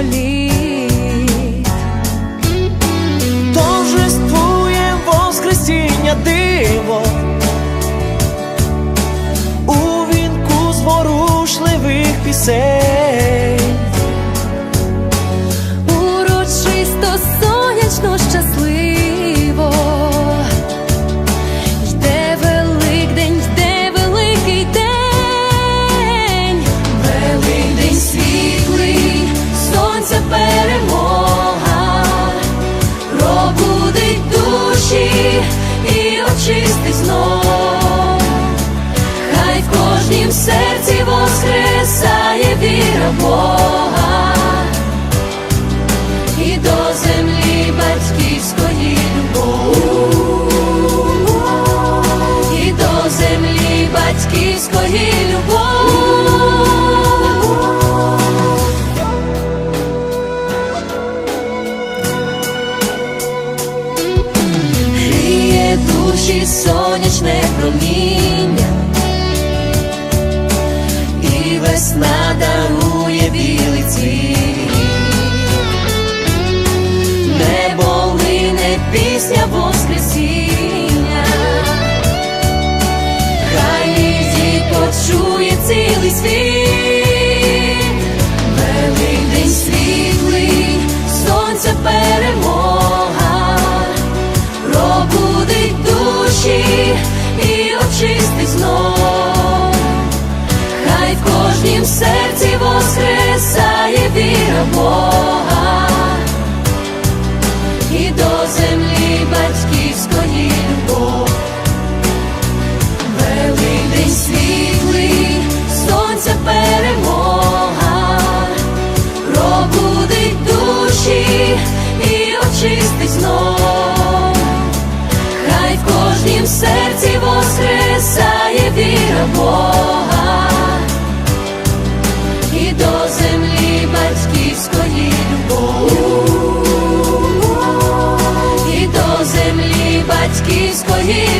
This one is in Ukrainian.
huli знов. Хай в кожнім серці воскресає віра Бога і до землі батьківської любов, і до землі батьківської любов. Душі сонячне проміння, і весна дарує білий цвіт. Небо лине пісня Воскресіння, хай її цілий світ, і очистить знов. Хай в кожнім серці воскресає віра Бога і до землі батьківської любов. Великдень світлий, сонця перемога, пробудить душі і очистить знов. Хай в кожнім серці Бога і до землі батьківської любов, і до землі батьківської.